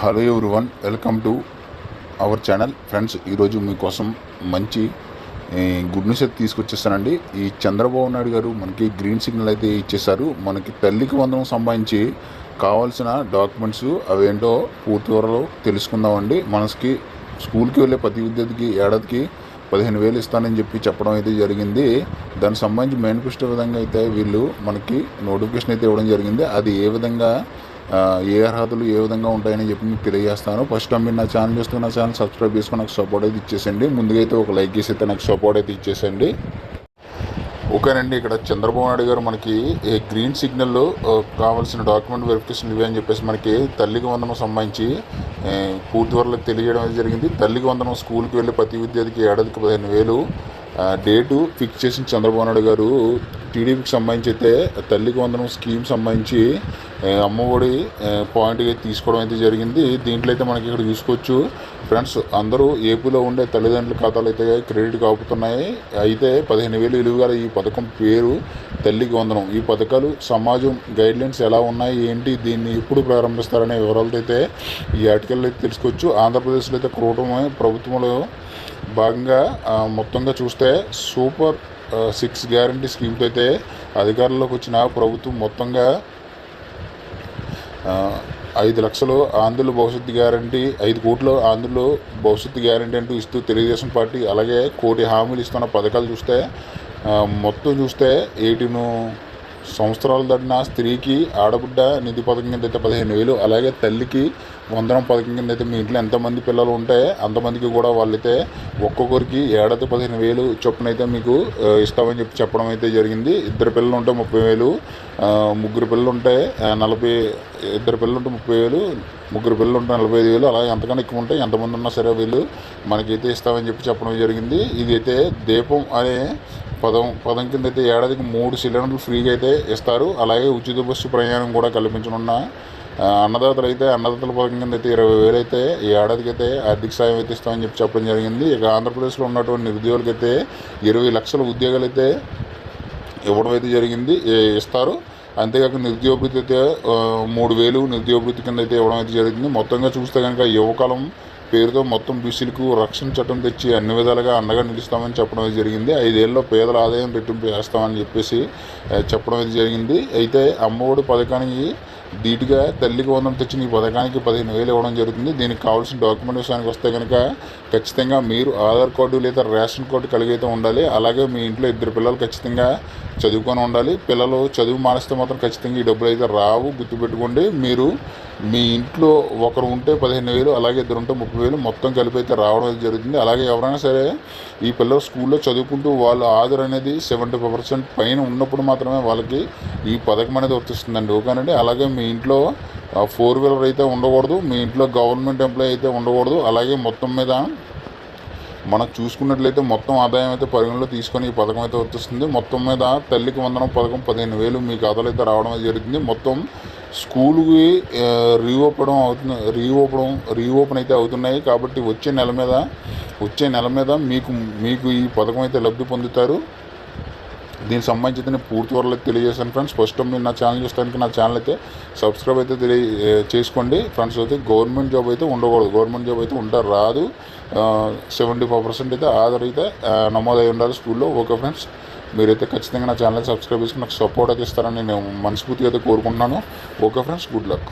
Hello one welcome to our channel. Friends ఈరోజు మీకోసం మంచి గుడ్ న్యూస్ అయితే తీసుకొచ్చేస్తానండి. ఈ చంద్రబాబు నాయుడు గారు మనకి గ్రీన్ సిగ్నల్ అయితే ఇచ్చేశారు. మనకి తల్లికి వందనం సంబంధించి కావాల్సిన డాక్యుమెంట్స్ అవేంటో పూర్తి త్వరలో తెలుసుకుందామండి. మనకి స్కూల్కి వెళ్ళే ప్రతి విద్యార్థికి ఏడాదికి పదిహేను వేలు ఇస్తానని చెప్పి చెప్పడం అయితే జరిగింది. దానికి సంబంధించి మేనిఫెస్టో విధంగా అయితే వీళ్ళు మనకి నోటిఫికేషన్ అయితే ఇవ్వడం జరిగింది. అది ఏ విధంగా ఏ అర్హతలు ఏ విధంగా ఉంటాయని చెప్పి మీకు తెలియజేస్తాను. ఫస్ట్ టైం మీరు నా ఛానల్ చూస్తే నా ఛానల్ సబ్స్క్రైబ్ చేసుకుని నాకు సపోర్ట్ అయితే ఇచ్చేసండి. ముందుగా అయితే ఒక లైక్ చేసి అయితే నాకు సపోర్ట్ అయితే ఇచ్చేసండి. ఓకేనండి ఇక్కడ చంద్రబాబు నాయుడు గారు మనకి గ్రీన్ సిగ్నల్ కావాల్సిన డాక్యుమెంట్ వెరిఫికేషన్ ఇవి అని చెప్పేసి మనకి తల్లికి వందనం సంబంధించి పూర్తి వరకు తెలియజేయడం జరిగింది. తల్లికి వందనం స్కూల్కి వెళ్ళి ప్రతి విద్యార్థికి ఏడాదికి పదిహేను వేలు డేటు ఫిక్స్ చేసిన చంద్రబాబు నాయుడు గారు టీడీపీకి సంబంధించి అయితే తల్లికి వందనం స్కీమ్ సంబంధించి అమ్మఒడి పాయింట్గా అయితే తీసుకోవడం అయితే జరిగింది. దీంట్లో అయితే మనకి ఇక్కడ చూసుకోవచ్చు. ఫ్రెండ్స్ అందరూ ఏపీలో ఉండే తల్లిదండ్రుల ఖాతాలు అయితే క్రెడిట్ కాపుతున్నాయి. అయితే పదిహేను వేలు విలువ గల ఈ పథకం పేరు తల్లికి వందనం. ఈ పథకాలు సమాజం గైడ్లైన్స్ ఎలా ఉన్నాయి ఏంటి దీన్ని ఎప్పుడు ప్రారంభిస్తారనే వివరాలతో అయితే ఈ ఆర్టికల్ అయితే తెలుసుకోవచ్చు. ఆంధ్రప్రదేశ్లో అయితే కూటమి ప్రభుత్వంలో భాగంగా మొత్తంగా చూస్తే సూపర్ సిక్స్ గ్యారంటీ స్కీమ్తో అయితే అధికారంలోకి వచ్చిన ప్రభుత్వం మొత్తంగా ఐదు లక్షలు ఆంధ్రుల భవిష్యత్తు గ్యారంటీ ఐదు కోట్లు ఆంధ్రులు భవిష్యత్తు గ్యారంటీ అంటూ ఇస్తూ తెలుగుదేశం పార్టీ అలాగే కోటి హామీలు ఇస్తున్న పథకాలు చూస్తే మొత్తం చూస్తే ఎయిటీన్ సంవత్సరాలు దాటిన స్త్రీకి ఆడబిడ్డ నిధి పథకం కింద అయితే పదిహేను వేలు. అలాగే తల్లికి వందనం పథకం కింద అయితే మీ ఇంట్లో ఎంతమంది పిల్లలు ఉంటే అంతమందికి కూడా వాళ్ళైతే ఒక్కొక్కరికి ఏడాది పదిహేను వేలు చొప్పున అయితే మీకు ఇస్తామని చెప్పి చెప్పడం అయితే జరిగింది. ఇద్దరు పిల్లలు ఉంటే ముప్పై వేలు ముగ్గురు పిల్లలు ఉంటే నలభై ఇద్దరు పిల్లలు ఉంటే ముప్పై వేలు ముగ్గురు పిల్లలు ఉంటే నలభై ఐదు వేలు. అలాగే ఎంతకన్నా ఎక్కువ ఉంటే ఎంతమంది ఉన్నా సరే వీళ్ళు మనకైతే ఇస్తామని చెప్పి చెప్పడం జరిగింది. ఇది అయితే దీపం అనే పదం పదం కింద అయితే ఏడాదికి మూడు సిలిండర్లు ఫ్రీగా అయితే ఇస్తారు. అలాగే ఉచిత బస్సు ప్రయాణం కూడా కల్పించనున్న అన్నదాతలు అయితే అన్నదాతల పథకం కింద అయితే ఇరవై వేలు అయితే ఈ ఏడాదికి అయితే ఆర్థిక సాయం అయితే ఇస్తామని చెప్పి చెప్పడం జరిగింది. ఇక ఆంధ్రప్రదేశ్లో ఉన్నటువంటి నిరుద్యోగులకి అయితే ఇరవై లక్షల ఉద్యోగాలు అయితే ఇవ్వడం అయితే జరిగింది ఇస్తారు. అంతేకాక నిరుద్యోగభృతి అయితే మూడు వేలు నిరుద్యోగభృతి కింద అయితే ఇవ్వడం అయితే జరిగింది. మొత్తంగా చూస్తే కనుక యువకాలం పేరుతో మొత్తం బీసీలకు రక్షణ చట్టం తెచ్చి అన్ని విధాలుగా అండగా నిలుస్తామని చెప్పడం జరిగింది. ఐదేళ్ళలో పేదల ఆదాయం రెట్టింపు చేస్తామని చెప్పేసి చెప్పడం జరిగింది. అయితే అమ్మఒడి పథకానికి ధీటుగా తల్లికి వందం తెచ్చిన ఈ పథకానికి పదిహేను వేలు ఇవ్వడం జరుగుతుంది. దీనికి కావాల్సిన డాక్యుమెంట్ విషయానికి వస్తే కనుక ఖచ్చితంగా మీరు ఆధార్ కార్డు లేదా రేషన్ కార్డు కలిగి అయితే ఉండాలి. అలాగే మీ ఇంట్లో ఇద్దరు పిల్లలు ఖచ్చితంగా చదువుకొని ఉండాలి. పిల్లలు చదువు మానేస్తే మాత్రం ఖచ్చితంగా ఈ డబ్బులు అయితే రావు. గుర్తుపెట్టుకోండి మీరు మీ ఇంట్లో ఒకరు ఉంటే పదిహేను వేలు అలాగే ఇద్దరు ఉంటే ముప్పై వేలు మొత్తం కలిపి అయితే రావడం జరుగుతుంది. అలాగే ఎవరైనా సరే ఈ పిల్లలు స్కూల్లో చదువుకుంటూ వాళ్ళ ఆధార్ అనేది సెవెంటీ ఫైవ్ పర్సెంట్ పైన ఉన్నప్పుడు మాత్రమే వాళ్ళకి ఈ పథకం అనేది వర్తిస్తుందండి. ఓకేనండి? అలాగే మీ ఇంట్లో ఫోర్ వీలర్ అయితే ఉండకూడదు మీ ఇంట్లో గవర్నమెంట్ ఎంప్లాయీ అయితే ఉండకూడదు. అలాగే మొత్తం మీద మనం చూసుకున్నట్లయితే మొత్తం ఆదాయం అయితే పరిగణలో తీసుకొని ఈ పథకం అయితే వచ్చేస్తుంది. మొత్తం మీద తల్లికి వందనం పథకం పదిహేను వేలు మీ ఖాతాలో అయితే రావడం జరుగుతుంది మొత్తం స్కూల్కి రీఓపెన్ అవుతుంది రీఓపెన్ రీఓపెన్ అయితే అవుతున్నాయి. కాబట్టి వచ్చే నెల మీద వచ్చే నెల మీద మీకు మీకు ఈ పథకం అయితే లబ్ధి పొందుతారు. దీనికి సంబంధించి నేను పూర్తి వరలో తెలియజేశాను ఫ్రెండ్స్ ఫస్ట్ మీరు నా ఛానల్ చూస్తానికి నా ఛానల్ అయితే సబ్స్క్రైబ్ అయితే తెలియ చేసుకోండి. ఫ్రెండ్స్ అయితే గవర్నమెంట్ జాబ్ అయితే ఉండకూడదు. గవర్నమెంట్ జాబ్ అయితే ఉంటారు రాదు. సెవెంటీ ఫైవ్ పర్సెంట్ అయితే ఆధార్ అయితే నమోదై ఉండాలి స్కూల్లో. ఓకే ఫ్రెండ్స్ మీరైతే ఖచ్చితంగా నా ఛానల్ సబ్స్క్రైబ్ చేసుకుని నాకు సపోర్ట్ అయితే ఇస్తారని నేను మనస్ఫూర్తిగా అయితే కోరుకుంటున్నాను. Okay friends good luck